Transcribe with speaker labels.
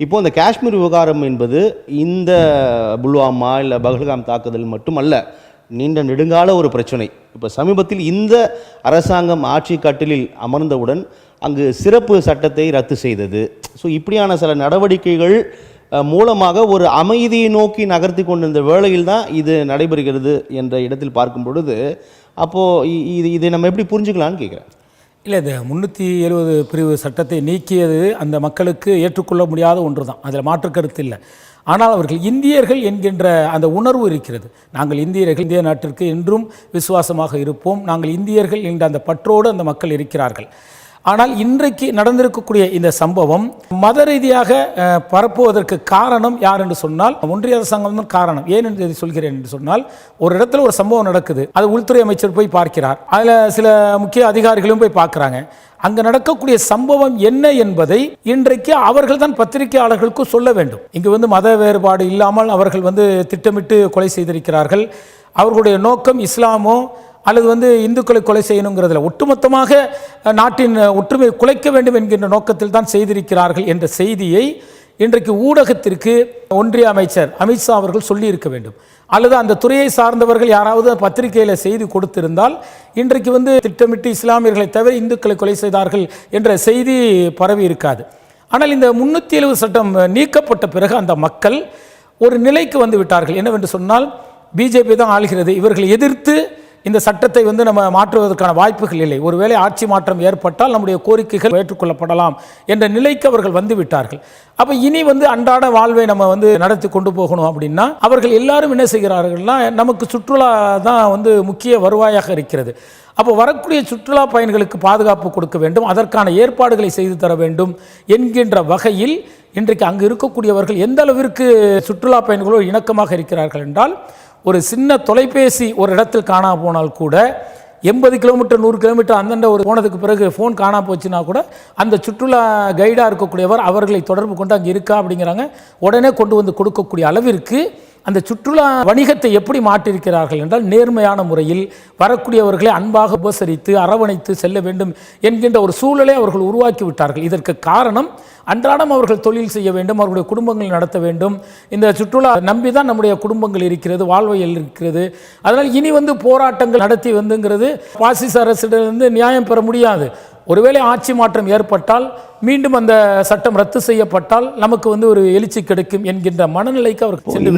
Speaker 1: இப்போ இந்த காஷ்மீர் விவகாரம் என்பது இந்த புல்வாமா இல்லை பகல்காம் தாக்குதல் மட்டுமல்ல நீண்ட நெடுங்கால ஒரு பிரச்சனை. இப்போ சமீபத்தில் இந்த அரசாங்கம் ஆட்சி கட்டிலில் அமர்ந்தவுடன் அங்கு சிறப்பு சட்டத்தை ரத்து செய்தது. ஸோ இப்படியான சில நடவடிக்கைகள் மூலமாக ஒரு அமைதியை நோக்கி நகர்த்தி கொண்டிருந்த வேளையில் தான் இது நடைபெறுகிறது என்ற இடத்தில் பார்க்கும் பொழுது அப்போது இது இதை நம்ம எப்படி புரிஞ்சுக்கலான்னு கேட்குறேன்
Speaker 2: இல்லை இந்த முந்நூற்றி எழுபது பிரிவு சட்டத்தை நீக்கியது அந்த மக்களுக்கு ஏற்றுக்கொள்ள முடியாத ஒன்று தான் அதில் மாற்று கருத்து இல்லை. ஆனால் அவர்கள் இந்தியர்கள் என்கின்ற அந்த உணர்வு இருக்கிறது. நாங்கள் இந்தியர்கள் இந்திய நாட்டிற்கு என்றும் விசுவாசமாக இருப்போம். நாங்கள் இந்தியர்கள் என்ற அந்த பற்றோடு அந்த மக்கள் இருக்கிறார்கள். ஆனால் இன்றைக்கு நடந்திருக்கக்கூடிய இந்த சம்பவம் மத ரீதியாக பரப்புவதற்கு காரணம் யார் என்று சொன்னால் ஒன்றிய அரசாங்கம் தான் காரணம். ஏன் என்று சொல்கிறேன் என்று சொன்னால் ஒரு இடத்துல ஒரு சம்பவம் நடக்குது. அது உள்துறை அமைச்சர் போய் பார்க்கிறார். அதில் சில முக்கிய அதிகாரிகளும் போய் பார்க்குறாங்க. அங்கு நடக்கக்கூடிய சம்பவம் என்ன என்பதை இன்றைக்கு அவர்கள் தான் பத்திரிகையாளர்களுக்கு சொல்ல வேண்டும். இங்கு வந்து மத வேறுபாடு இல்லாமல் அவர்கள் வந்து திட்டமிட்டு கொலை செய்திருக்கிறார்கள். அவர்களுடைய நோக்கம் இஸ்லாமோ அல்லது வந்து இந்துக்களை கொலை செய்யணுங்கிறதுல ஒட்டுமொத்தமாக நாட்டின் ஒற்றுமை குலைக்க வேண்டும் என்கின்ற நோக்கத்தில் தான் செய்திருக்கிறார்கள் என்ற செய்தியை இன்றைக்கு ஊடகத்திற்கு ஒன்றிய அமைச்சர் அமித்ஷா அவர்கள் சொல்லியிருக்க வேண்டும். அல்லது அந்த துறையை சார்ந்தவர்கள் யாராவது பத்திரிகையில் செய்தி கொடுத்திருந்தால் இன்றைக்கு வந்து திட்டமிட்டு இஸ்லாமியர்களை தவிர இந்துக்களை கொலை செய்தார்கள் என்ற செய்தி பரவி இருக்காது. ஆனால் இந்த முன்னூற்றி எழுபது சட்டம் நீக்கப்பட்ட பிறகு அந்த மக்கள் ஒரு நிலைக்கு வந்து விட்டார்கள். என்னவென்று சொன்னால் பிஜேபி தான் ஆளுகிறது. இவர்களை எதிர்த்து இந்த சட்டத்தை வந்து நம்ம மாற்றுவதற்கான வாய்ப்புகள் இல்லை. ஒருவேளை ஆட்சி மாற்றம் ஏற்பட்டால் நம்முடைய கோரிக்கைகள் ஏற்றுக்கொள்ளப்படலாம் என்ற நிலைக்கு அவர்கள் வந்து விட்டார்கள் அப்போ இனி வந்து அன்றாட வாழ்வை நம்ம வந்து நடத்தி கொண்டு போகணும் அப்படின்னா அவர்கள் எல்லாரும் என்ன செய்கிறார்கள்னா நமக்கு சுற்றுலா தான் வந்து முக்கிய வருவாயாக இருக்கிறது. அப்போ வரக்கூடிய சுற்றுலா பயணிகளுக்கு பாதுகாப்பு கொடுக்க வேண்டும் அதற்கான ஏற்பாடுகளை செய்து தர வேண்டும் என்கின்ற வகையில் இன்றைக்கு அங்கு இருக்கக்கூடியவர்கள் எந்த அளவிற்கு சுற்றுலா பயணிகளோடு இணக்கமாக இருக்கிறார்கள் என்றால் ஒரு சின்ன தொலைபேசி ஒரு இடத்தில் காணா போனால் கூட எண்பது கிலோமீட்டர் நூறு கிலோமீட்டர் அந்தண்ட ஒரு போனதுக்கு பிறகு ஃபோன் காணா போச்சுன்னா கூட அந்த சுற்றுலா கைடாக இருக்கக்கூடியவர் அவர்களை தொடர்பு கொண்டு அங்கே இருக்கா அப்படிங்கிறாங்க. உடனே கொண்டு வந்து கொடுக்கக்கூடிய அளவிற்கு அந்த சுற்றுலா வணிகத்தை எப்படி மாற்றிருக்கிறார்கள் என்றால் நேர்மையான முறையில் வரக்கூடியவர்களை அன்பாக உபசரித்து அரவணைத்து செல்ல வேண்டும் என்கின்ற ஒரு சூழலை அவர்கள் உருவாக்கி விட்டார்கள். இதற்கு காரணம் அன்றாடம் அவர்கள் தொழில் செய்ய வேண்டும் அவர்களுடைய குடும்பங்கள் நடத்த வேண்டும். இந்த சுற்றுலா நம்பி தான் நம்முடைய குடும்பங்கள் இருக்கிறது வாழ்வையில் இருக்கிறது. அதனால் இனி வந்து போராட்டங்கள் நடத்தி வந்துங்கிறது பாசிச அரசிடமிருந்து நியாயம் பெற முடியாது. ஒருவேளை ஆட்சி மாற்றம் ஏற்பட்டால் மீண்டும் அந்த சட்டம் ரத்து செய்யப்பட்டால் நமக்கு வந்து ஒரு எழுச்சி கிடைக்கும் என்கின்ற மனநிலைக்கு அவர்கள் சென்று